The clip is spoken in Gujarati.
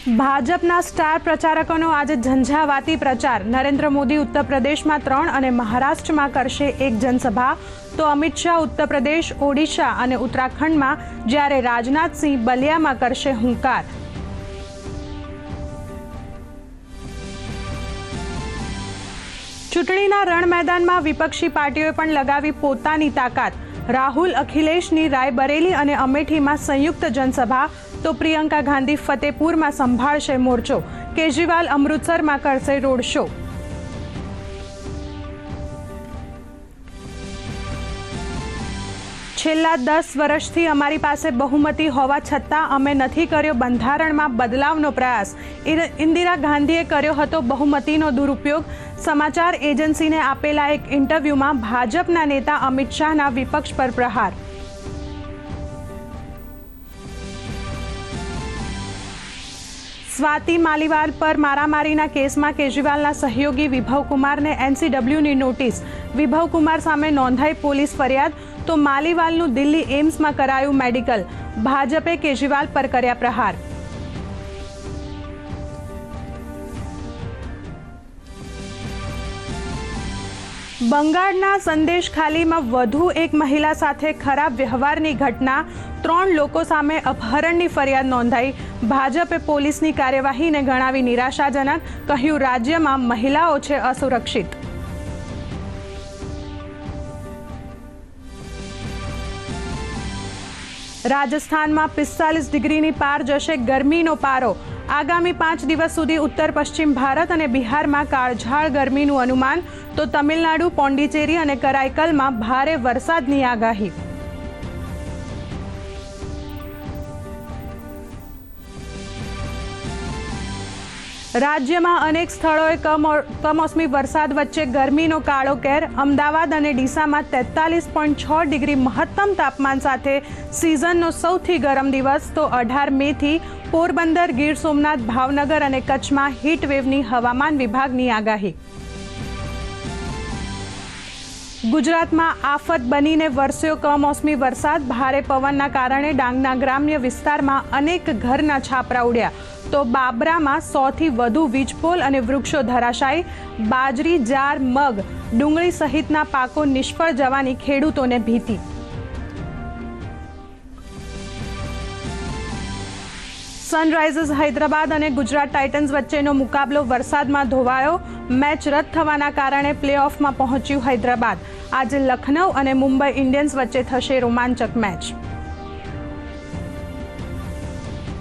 ભાજપના સ્ટાર પ્રચારકોનો આજે ઝંઝાવાતી પ્રચાર. નરેન્દ્ર મોદી ઉત્તર પ્રદેશમાં ત્રણ અને મહારાષ્ટ્રમાં કરશે એક જનસભા. તો અમિત શાહ ઉત્તર પ્રદેશ ઓડિશા અને ઉત્તરાખંડમાં જ્યારે રાજનાથસિંહ બલિયામાં કરશે હુંકાર. ચૂંટણીના રણ મેદાનમાં વિપક્ષી પાર્ટીઓએ પણ લગાવી પોતાની તાકાત. રાહુલ, અખિલેશની રાયબરેલી અને અમેઠીમાં સંયુક્ત જનસભા તો પ્રિયંકા ગાંધી ફતેપુરમાં સંભાળશે મોરચો. કેજરીવાલ અમૃતસરમાં કરશે રોડ શો. છેલ્લા દસ વર્ષથી અમારી પાસે બહુમતી હોવા છતાં અમે નથી કર્યો બંધારણમાં બદલાવનો પ્રયાસ. ઇન્દિરા ગાંધીએ કર્યો હતો બહુમતીનો દુરુપયોગ. સમાચાર એજન્સીને આપેલા એક ઇન્ટરવ્યૂમાં ભાજપના નેતા અમિત શાહના વિપક્ષ પર પ્રહાર. સ્વાતિ માલીવાલ પર મારામારીના કેસમાં કેજરીવાલના સહયોગી વિભવ કુમારને એનસીડબ્લ્યુની નોટિસ. વિભવ કુમાર સામે નોંધાઈ પોલીસ ફરિયાદ, તો માલીવાલનું દિલ્હી એમ્સમાં કરાયું મેડિકલ. ભાજપે કેજરીવાલ પર કર્યા પ્રહાર. બંગાળના સંદેશ ખાલીમાં વધુ એક મહિલા સાથે ખરાબ વ્યવહારની ઘટના, ત્રણ લોકો સામે અપહરણની ફરિયાદ નોંધાઈ. ભાજપે પોલીસની કાર્યવાહીને ગણાવી નિરાશાજનક, કહ્યું રાજ્યમાં મહિલાઓ છે અસુરક્ષિત. રાજસ્થાનમાં પિસ્તાલીસ ડિગ્રીની પાર જશે ગરમીનો પારો. આગામી પાંચ દિવસ સુધી ઉત્તર પશ્ચિમ ભારત અને બિહારમાં કાળઝાળ ગરમીનું અનુમાન, તો તમિલનાડુ, પોંડિચેરી અને કરાઈકલમાં ભારે વરસાદની આગાહી. રાજ્યમાં અનેક સ્થળોએ કમો- કમોસમી વરસાદ વચ્ચે ગરમીનો કાળો કેર. અમદાવાદ અને ડીસામાં તેતાલીસ પોઈન્ટ છ ડિગ્રી મહત્તમ તાપમાન સાથે સિઝનનો સૌથી ગરમ દિવસ. તો અઢાર મેથી પોરબંદર, ગીર સોમનાથ, ભાવનગર અને કચ્છમાં હીટ વેવની હવામાન વિભાગની આગાહી. ગુજરાતમાં આફત બનીને વરસ્યો કમોસમી વરસાદ, ભારે પવનના કારણે ડાંગના ગ્રામ્ય વિસ્તારમાં અનેક ઘરના છાપરા ઉડ્યા. તો બાબરામાં સોથી વધુ વીજપોલ અને વૃક્ષો ધરાશાયી. બાજરી, જાર, મગ, ડુંગળી સહિતના પાકો નિષ્ફળ જવાની ખેડૂતોને ભીતિ. સનરાઇઝર્સ હૈદરાબાદ અને ગુજરાત ટાઇટન્સ વચ્ચેનો મુકાબલો વરસાદમાં ધોવાયો. મેચ રદ થવાના કારણે પ્લેઓફમાં પહોંચ્યું હૈદરાબાદ. આજે લખનૌ અને મુંબઈ ઇન્ડિયન્સ વચ્ચે થશે રોમાંચક મેચ.